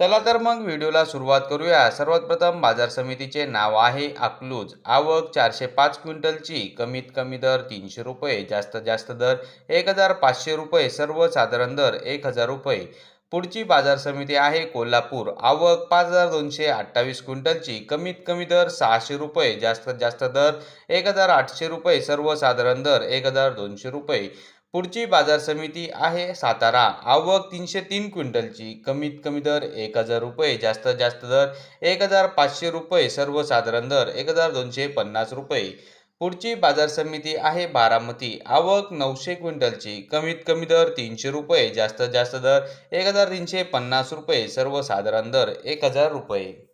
चला तर मग व्हिडिओला सुरुवात करूया. सर्वात प्रथम बाजार समितीचे नाव आहे अकलूज. आवक चारशे पाच क्विंटलची कमीत कमी दर तीनशे रुपये जास्तीत जास्त दर एक हजार पाचशे रुपये सर्वसाधारण दर एक हजार रुपये. पुढची बाजार समिती आहे कोल्हापूर. आवक पाच हजार दोनशे अठ्ठावीस क्विंटलची कमीत कमी दर सहाशे रुपये जास्तीत जास्त दर एक हजार आठशे रुपये सर्वसाधारण दर एक हजार दोनशे रुपये. पुढची बाजार समिती आहे सातारा. आवक तीनशे तीन क्विंटलची. कमीत कमी दर एक हजार रुपये जास्तीत जास्त दर एक हजार पाचशे रुपये सर्वसाधारण दर एक हजार दोनशे पन्नास रुपये. पुढची बाजार समिती आहे बारामती. आवक नऊशे क्विंटलची. कमीत कमी दर तीनशे रुपये जास्तीत जास्त दर एक हजार तीनशे पन्नास रुपये सर्वसाधारण दर एक हजार रुपये.